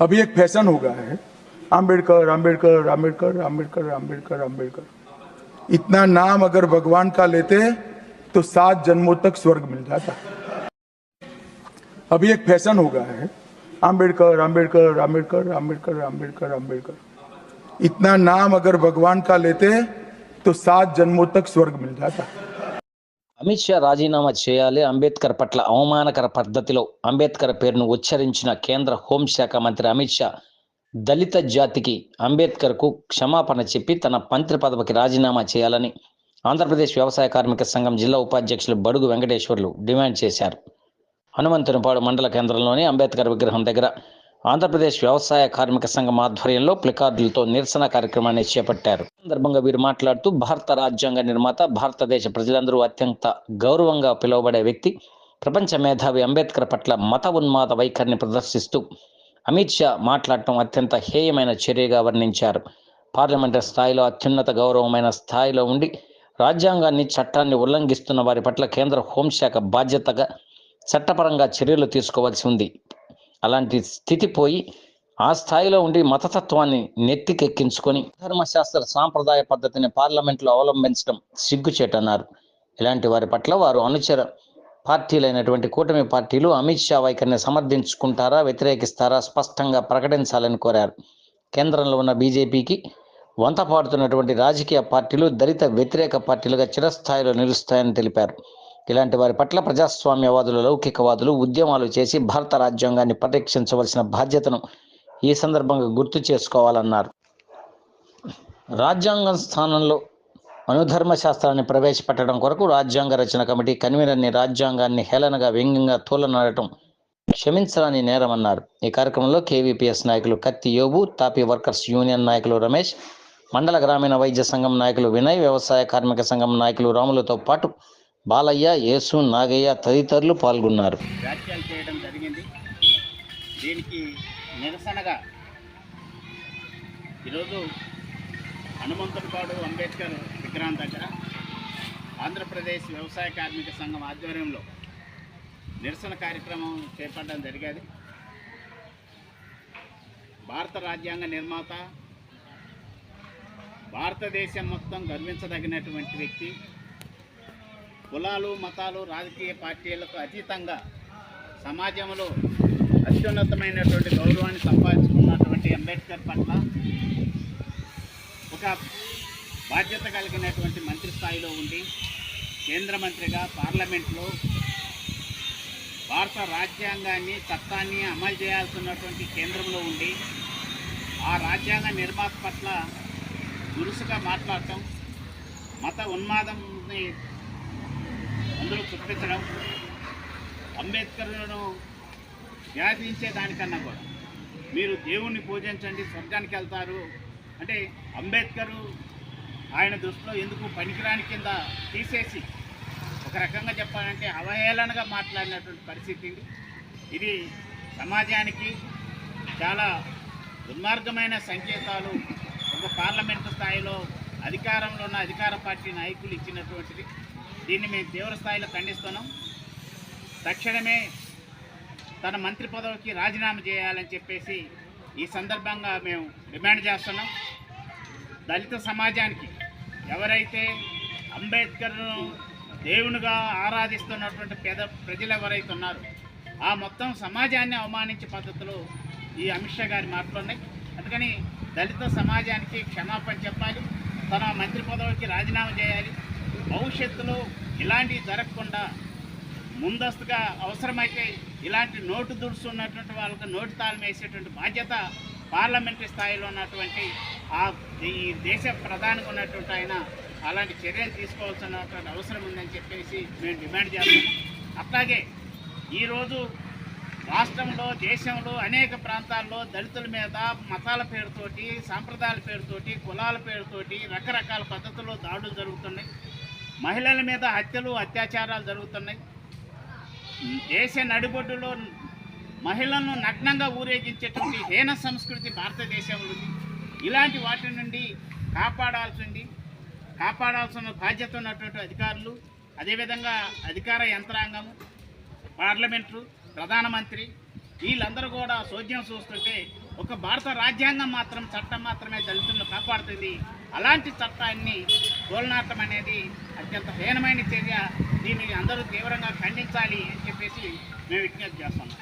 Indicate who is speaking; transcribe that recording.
Speaker 1: अभी एक फ़ैशन हो गया है। आम्बेडकर आम्बेडकर आम्बेडकर आम्बेडकर आम्बेडकर आम्बेडकर इतना नाम अगर भगवान का लेते तो सात जन्मों तक स्वर्ग मिल जाता। अभी एक फ़ैशन हो गया है। आम्बेडकर आम्बेडकर आम्बेडकर आम्बेडकर आम्बेडकर आम्बेडकर इतना नाम अगर भगवान का लेते तो सात जन्मों तक स्वर्ग मिल जाता।
Speaker 2: అమిత్ షా రాజీనామా చేయాలి. అంబేద్కర్ పట్ల అవమానకర పద్ధతిలో అంబేద్కర్ పేరును ఉచ్చరించిన కేంద్ర హోంశాఖ మంత్రి అమిత్ షా దళిత జాతికి అంబేద్కర్కు క్షమాపణ చెప్పి తన మంత్రి పదవికి రాజీనామా చేయాలని ఆంధ్రప్రదేశ్ వ్యవసాయ కార్మిక సంఘం జిల్లా ఉపాధ్యక్షులు బడుగు వెంకటేశ్వర్లు డిమాండ్ చేశారు. హనుమంతునిపాడు మండల కేంద్రంలోని అంబేద్కర్ విగ్రహం దగ్గర ఆంధ్రప్రదేశ్ వ్యవసాయ కార్మిక సంఘం ఆధ్వర్యంలో ప్లికార్డులతో నిరసన కార్యక్రమాన్ని చేపట్టారు. సందర్భంగా వీరు మాట్లాడుతూ భారత రాజ్యాంగ నిర్మాత భారతదేశ ప్రజలందరూ అత్యంత గౌరవంగా పిలువబడే వ్యక్తి. ప్రపంచ మేధావి అంబేద్కర్ పట్ల మత ఉన్మాద వైఖరిని ప్రదర్శిస్తూ అమిత్ షా మాట్లాడటం అత్యంత హేయమైన చర్యగా వర్ణించారు. పార్లమెంటరీ స్థాయిలో అత్యున్నత గౌరవమైన స్థాయిలో ఉండి రాజ్యాంగాన్ని చట్టాన్ని ఉల్లంఘిస్తున్న వారి పట్ల కేంద్ర హోంశాఖ బాధ్యతగా చట్టపరంగా చర్యలు తీసుకోవాల్సి ఉంది. అలాంటి స్థితి పోయి ఆ స్థాయిలో ఉండి మతతత్వాన్ని నెత్తికెక్కించుకొని ధర్మశాస్త్ర సాంప్రదాయ పద్ధతిని పార్లమెంట్లో అవలంబించడం సిగ్గుచేటన్నారు ఇలాంటి వారి పట్ల వారు అనుచర పార్టీలైనటువంటి కూటమి పార్టీలు అమిత్ షా వైఖరిని సమర్థించుకుంటారా వ్యతిరేకిస్తారా స్పష్టంగా ప్రకటించాలని కోరారు. కేంద్రంలో ఉన్న బీజేపీకి వంత పాడుతున్నటువంటి రాజకీయ పార్టీలు దళిత వ్యతిరేక పార్టీలుగా చిరస్థాయిలో నిలుస్తాయని తెలిపారు. ఇలాంటి వారి పట్ల ప్రజాస్వామ్యవాదులు లౌకికవాదులు ఉద్యమాలు చేసి భారత రాజ్యాంగాన్ని పరిరక్షించవలసిన బాధ్యతను ఈ సందర్భంగా గుర్తు చేసుకోవాలన్నారు. రాజ్యాంగం స్థానంలో అనుధర్మ శాస్త్రాన్ని ప్రవేశపెట్టడం కొరకు రాజ్యాంగ రచన కమిటీ కన్వీనర్ని రాజ్యాంగాన్ని హేళనగా వ్యంగ్యంగా తూలనాడటం క్షమించరాని నేరమన్నారు. ఈ కార్యక్రమంలో కేవీపీఎస్ నాయకులు కత్తి యోబు తాపీ వర్కర్స్ యూనియన్ నాయకులు రమేష్ మండల గ్రామీణ వైద్య సంఘం నాయకులు వినయ్ వ్యవసాయ కార్మిక సంఘం నాయకులు రాములతో పాటు బాలయ్య యేసు నాగయ్య తదితరులు పాల్గొన్నారు.
Speaker 3: వ్యాఖ్యలు చేయడం జరిగింది. దీనికి నిరసనగా ఈరోజు హనుమంతుడిపాడు అంబేద్కర్ విగ్రహం దగ్గర ఆంధ్రప్రదేశ్ వ్యవసాయ కార్మిక సంఘం ఆధ్వర్యంలో నిరసన కార్యక్రమం చేపట్టడం జరిగేది. భారత రాజ్యాంగ నిర్మాత భారతదేశం మొత్తం గర్వించదగినటువంటి వ్యక్తి. కులాలు మతాలు రాజకీయ పార్టీలకు అతీతంగా సమాజంలో అత్యున్నతమైనటువంటి గౌరవాన్ని సంపాదించుకున్నటువంటి అంబేద్కర్ పట్ల ఒక బాధ్యత కలిగినటువంటి మంత్రి స్థాయిలో ఉండి కేంద్ర మంత్రిగా పార్లమెంట్లో భారత రాజ్యాంగాన్ని చట్టాన్ని అమలు చేయాల్సినటువంటి కేంద్రంలో ఉండి ఆ రాజ్యాంగ నిర్మాత పట్ల దురుసుగా మాట్లాడటం మత ఉన్మాదంని అందులో చూపించడం అంబేద్కర్ను వ్యాధించే దానికన్నా కూడా. మీరు దేవుణ్ణి పూజించండి స్వర్గానికి వెళ్తారు. అంటే అంబేద్కర్ ఆయన దృష్టిలో ఎందుకు పనికిరాని కింద తీసేసి ఒక రకంగా చెప్పాలంటే అవహేళనగా మాట్లాడినటువంటి పరిస్థితి ఇది. ఇది సమాజానికి చాలా దుర్మార్గమైన సంకేతాలు. ఒక పార్లమెంటు స్థాయిలో అధికారంలో ఉన్న అధికార పార్టీ నాయకులు ఇచ్చినటువంటిది. దీన్ని మేము తీవ్ర స్థాయిలో ఖండిస్తున్నాం. తక్షణమే తన మంత్రి పదవికి రాజీనామా చేయాలని చెప్పేసి ఈ సందర్భంగా మేము డిమాండ్ చేస్తున్నాం. దళిత సమాజానికి ఎవరైతే అంబేద్కర్ను దేవునిగా ఆరాధిస్తున్నటువంటి పేద ప్రజలు ఎవరైతే ఉన్నారో ఆ మొత్తం సమాజాన్ని అవమానించే పద్ధతిలో ఈ అమిత్ షా గారి మాట్లాడినాయి అందుకని దళిత సమాజానికి క్షమాపణ చెప్పాలి. తన మంత్రి పదవికి రాజీనామా చేయాలి. భవిష్యత్తులో ఇలాంటివి జరగకుండా ముందస్తుగా అవసరమైతే ఇలాంటి నోటు దుడుస్తున్నటువంటి వాళ్ళకి నోటు తాళం వేసేటువంటి బాధ్యత పార్లమెంటరీ స్థాయిలో ఉన్నటువంటి ఆ ఈ దేశ ప్రధానికి ఉన్నటువంటి ఆయన అలాంటి చర్యలు తీసుకోవాల్సినటువంటి అవసరం ఉందని చెప్పేసి మేము డిమాండ్ చేస్తాము అట్లాగే ఈరోజు రాష్ట్రంలో దేశంలో అనేక ప్రాంతాల్లో దళితుల మీద మతాల పేరుతోటి సాంప్రదాయాల పేరుతోటి కులాల పేరుతోటి రకరకాల పద్ధతుల్లో దాడులు జరుగుతున్నాయి. మహిళల మీద హత్యలు అత్యాచారాలు జరుగుతున్నాయి. దేశ నడిబొడ్డులో మహిళలను నగ్నంగా ఊరేగించేటువంటి హీన సంస్కృతి భారతదేశంలో ఉంది. ఇలాంటి వాటి నుండి కాపాడాల్సింది కాపాడాల్సిన బాధ్యత ఉన్నటువంటి అధికారులు అదేవిధంగా అధికార యంత్రాంగము పార్లమెంటు ప్రధానమంత్రి వీళ్ళందరూ కూడా సోద్యం చూస్తుంటే ఒక భారత రాజ్యాంగం మాత్రం చట్టం మాత్రమే దళితులను కాపాడుతుంది. అలాంటి చట్టాన్ని తోలనాటం అనేది అత్యంత హీనమైన చర్య. దీన్ని అందరూ తీవ్రంగా ఖండించాలి అని చెప్పేసి మేము విజ్ఞప్తి చేస్తున్నాం.